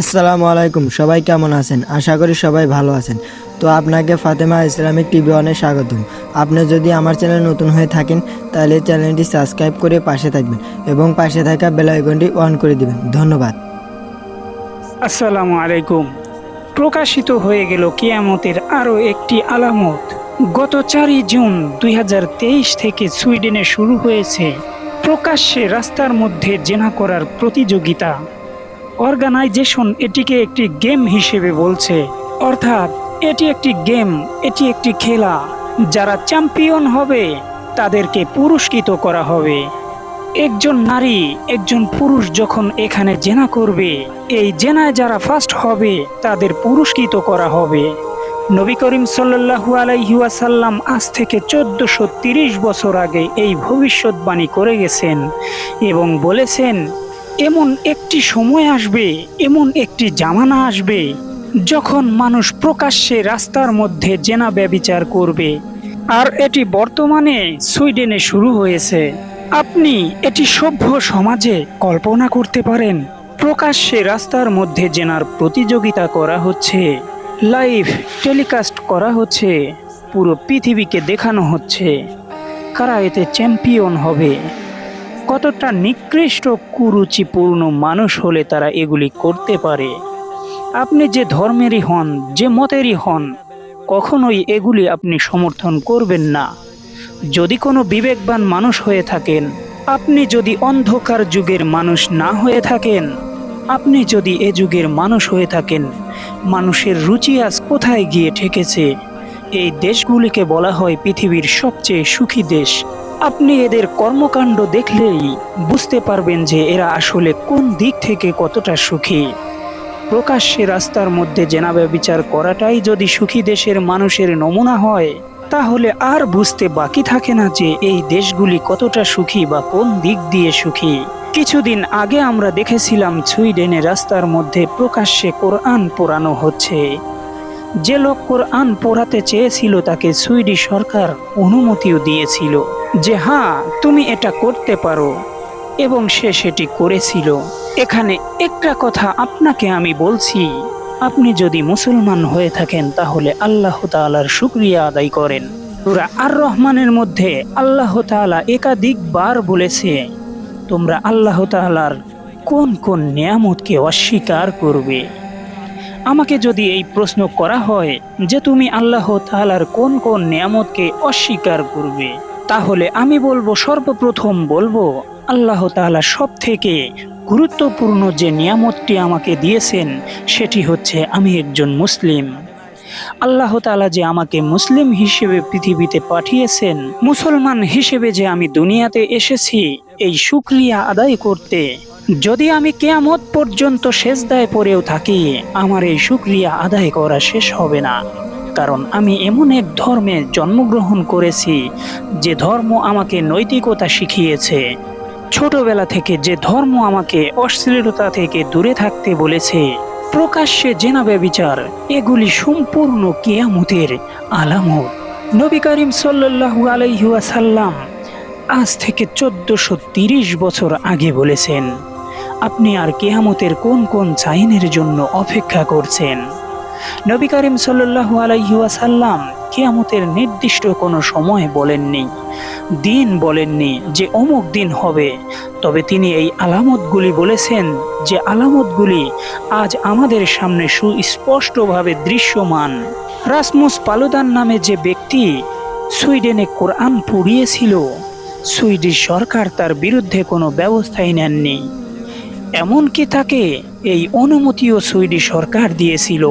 আসসালামু আলাইকুম, সবাই কেমন আছেন? আশা করি সবাই ভালো আছেন। তো আপনাকে ফাতেমা ইসলামিক টিভি অনেক স্বাগতম। আপনি যদি আমার চ্যানেল নতুন হয়ে থাকেন, তাহলে চ্যানেলটি সাবস্ক্রাইব করে পাশে থাকবেন এবং পাশে থাকা বেল আইকনটি অন করে দিবেন। ধন্যবাদ। আসসালামু আলাইকুম। প্রকাশিত হয়ে গেল কিয়ামতের আরও একটি আলামত। গত চারই জুন দুই হাজার তেইশ থেকে সুইডেনে শুরু হয়েছে প্রকাশ্যে রাস্তার মধ্যে জেনা করার প্রতিযোগিতা। অর্গানাইজেশন এটিকে একটি গেম হিসেবে বলছে। অর্থাৎ, এটি একটি গেম, এটি একটি খেলা, যারা চ্যাম্পিয়ন হবে, তাদেরকে পুরস্কৃত করা হবে। একজন নারী, একজন পুরুষ যখন এখানে জেনা করবে, এই জেনায় যারা ফার্স্ট হবে, তাদের পুরস্কৃত করা হবে। নবী করিম সাল্লাহু আলাইহাসাল্লাম আজ থেকে চোদ্দশো বছর আগে এই ভবিষ্যৎবাণী করে গেছেন এবং বলেছেন এমন একটি সময় আসবে, এমন একটি জামানা আসবে, যখন মানুষ প্রকাশ্যে রাস্তার মধ্যে জেনা ব্যবিচার করবে। আর এটি বর্তমানে সুইডেনে শুরু হয়েছে। আপনি এটি সভ্য সমাজে কল্পনা করতে পারেন। প্রকাশ্যে রাস্তার মধ্যে জেনার প্রতিযোগিতা করা হচ্ছে, লাইভ টেলিকাস্ট করা হচ্ছে, পুরো পৃথিবীকে দেখানো হচ্ছে। কারা এতে চ্যাম্পিয়ন হবে? কতটা নিকৃষ্ট কুরুচিপূর্ণ মানুষ হলে তারা এগুলি করতে পারে? আপনি যে ধর্মেরই হন, যে মতেরই হন, কখনোই এগুলি আপনি সমর্থন করবেন না। যদি কোনো বিবেকবান মানুষ হয়ে থাকেন, আপনি যদি অন্ধকার যুগের মানুষ না হয়ে থাকেন, আপনি যদি এ যুগের মানুষ হয়ে থাকেন, মানুষের রুচি আজ কোথায় গিয়ে ঠেকেছে? এই দেশগুলিকে বলা হয় পৃথিবীর সবচেয়ে সুখী দেশ। আপনি এদের কর্মকাণ্ড দেখলেই বুঝতে পারবেন যে এরা আসলে কোন দিক থেকে কতটা সুখী। প্রকাশ্যে রাস্তার মধ্যে জেনাবে বিচার করাটাই যদি সুখী দেশের মানুষের নমুনা হয়, তাহলে আর বুঝতে বাকি থাকে না যে এই দেশগুলি কতটা সুখী বা কোন দিক দিয়ে সুখী। কিছুদিন আগে আমরা দেখেছিলাম সুইডেনে রাস্তার মধ্যে প্রকাশ্যে কোরআন পোড়ানো হচ্ছে। যে লোক কোরআন পড়াতে চেয়েছিল তাকে সুইডিশ সরকার অনুমতিও দিয়েছিল যে হ্যাঁ তুমি এটা করতে পারো। এবং সে সেটি করেছিল। এখানে একটা কথা আপনাকে আমি বলছি, আপনি যদি মুসলমান হয়ে থাকেন তাহলে আল্লাহ তাআলার শুক্রিয়া আদায় করেন। তোরা আর রহমানের মধ্যে আল্লাহ তাআলা একাধিকবার বলেছে, তোমরা আল্লাহ তাআলার কোন কোন নিয়ামতকে অস্বীকার করবে? আমাকে যদি এই প্রশ্ন করা হয় যে তুমি আল্লাহ তাআলার কোন কোন নিয়ামতকে অস্বীকার করবে, তাহলে আমি বলব, সর্বপ্রথম বলব, আল্লাহ তাআলা সব থেকে গুরুত্বপূর্ণ যে নিয়ামতটি আমাকে দিয়েছেন, সেটি হচ্ছে আমি একজন মুসলিম। আল্লাহ তাআলা যে আমাকে মুসলিম হিসেবে পৃথিবীতে পাঠিয়েছেন, মুসলমান হিসেবে যে আমি দুনিয়াতে এসেছি, এই শুক্রিয়া আদায় করতে যদি আমি কেয়ামত পর্যন্ত শেষদায় পড়েও থাকি, আমার এই শুক্রিয়া আদায় করা শেষ হবে না। কারণ আমি এমন এক ধর্মে জন্মগ্রহণ করেছি, যে ধর্ম আমাকে নৈতিকতা শিখিয়েছে। ছোটবেলা থেকে যে ধর্ম আমাকে অশ্লীলতা থেকে দূরে থাকতে বলেছে, প্রকাশ্যে জেনাবে বিচার এগুলি সম্পূর্ণ কেয়ামতের আলামত। নবী করিম সাল্লাল্লাহু আলাইহুয়াসাল্লাম আজ থেকে চোদ্দশো বছর আগে বলেছেন আপনি আর কেয়ামতের কোন কোন সাইনের জন্য অপেক্ষা করছেন? নবী করিম সাল্লাল্লাহু আলাইহি ওয়াসাল্লাম কেয়ামতের নির্দিষ্ট কোনো সময় বলেননি, দিন বলেননি যে অমুক দিন হবে। তবে তিনি এই আলামতগুলি বলেছেন যে আলামতগুলি আজ আমাদের সামনে সুস্পষ্টভাবে দৃশ্যমান। রাসমুস পালুদান নামে যে ব্যক্তি সুইডেনে কোরআন পড়িয়েছিল, সুইডিশ সরকার তার বিরুদ্ধে কোনো ব্যবস্থাই নেননি। এমনকি তাকে এই অনুমতিও সুইডিশ সরকার দিয়েছিল।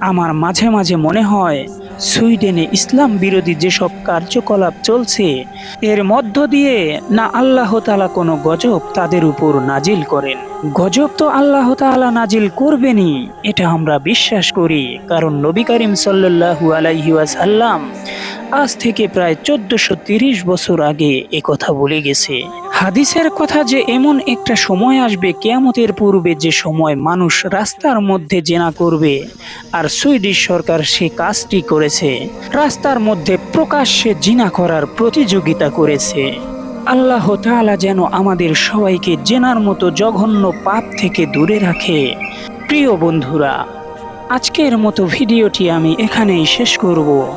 আমার মাঝে মাঝে মনে হয়, সুইডেনে ইসলাম বিরোধী যেসব কার্যকলাপ চলছে, এর মধ্য দিয়ে না আল্লাহ তাআলা কোনো গজব তাদের উপর নাজিল করেন। গজব তো আল্লাহ তাআলা নাজিল করবেনই, এটা আমরা বিশ্বাস করি। কারণ নবী করিম সাল্লাল্লাহু আলাইহি ওয়াসাল্লাম আজ থেকে প্রায় চোদ্দশো তিরিশ বছর আগে কথা বলে গেছে। হাদিসের কথা যে এমন একটা সময় আসবে, কেয়ামতের পূর্বে যে সময় মানুষ রাস্তার মধ্যে জেনা করবে, আর সুইডিশ সরকার সে কাজটি করেছে। রাস্তার মধ্যে প্রকাশ্যে জিনা করার প্রতিযোগিতা করেছে। আল্লাহ তাআলা যেন আমাদের সবাইকে জেনার মতো জঘন্য পাপ থেকে দূরে রাখে। প্রিয় বন্ধুরা, আজকের মতো ভিডিওটি আমি এখানেই শেষ করব।